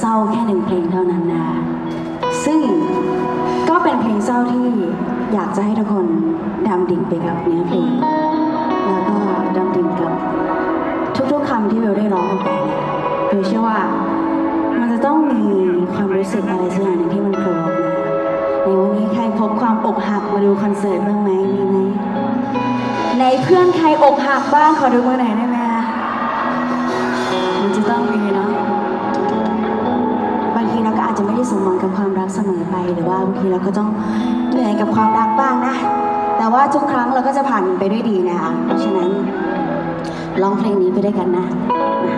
เศร้าแค่หนึ่งเพลงเท่านั้นนะ ซึ่งก็เป็นเพลงเศร้าที่อยากจะให้ทุกคนดำดิ่งไปกับเนื้อเพลง แล้วก็ดำดิ่งกับทุกๆคำที่เบลได้ร้องออกไปเนี่ยเบลเชื่อว่ามันจะต้องมีความรู้สึกอะไรสักอย่างหนึ่งที่มันเผล่ออกมาในวันนี้ใครพบความอกหักมาดูคอนเสิร์ตบ้างไหมมีไหมในเพื่อนใครอกหักบ้างขอดูมือไหน่ได้ไหมมันจะต้องมี มองกับความรักเสมอไป หรือว่าบางทีเราก็ต้องเหนื่อยกับความรักบ้างนะ แต่ว่าทุกครั้งเราก็จะผ่านไปด้วยดีนะคะเพราะฉะนั้นร้องเพลงนี้ไปด้วยกันนะนะ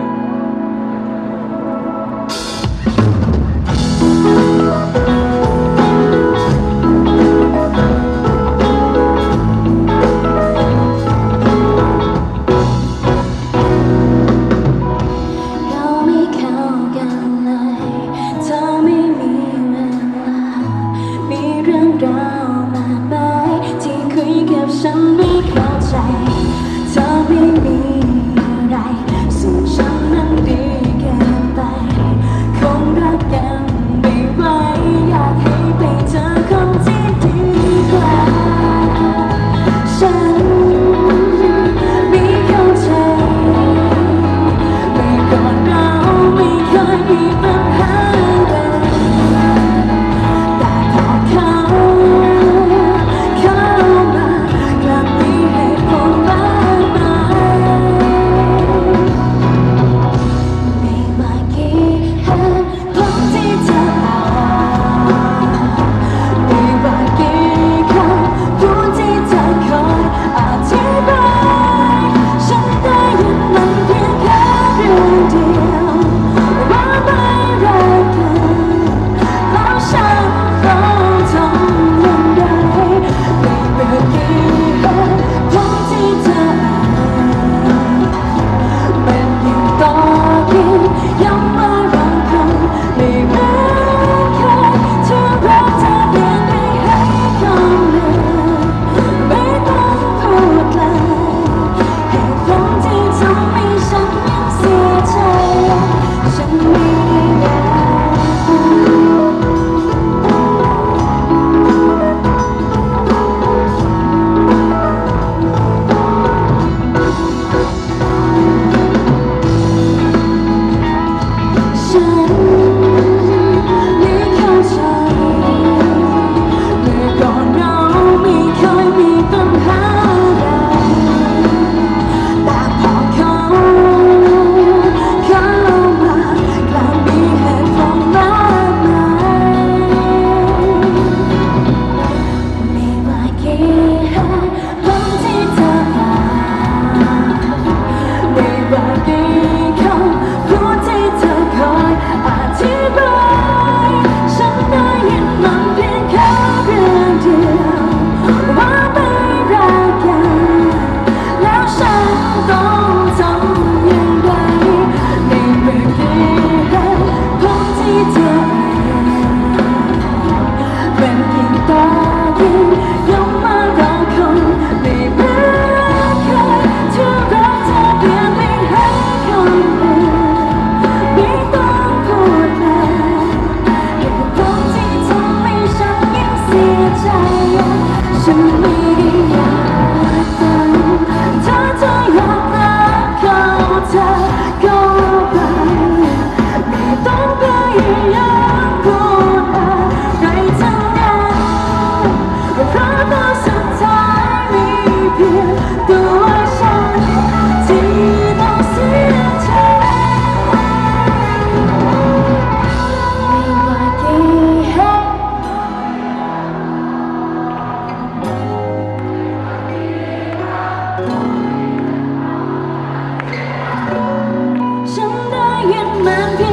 to me. 난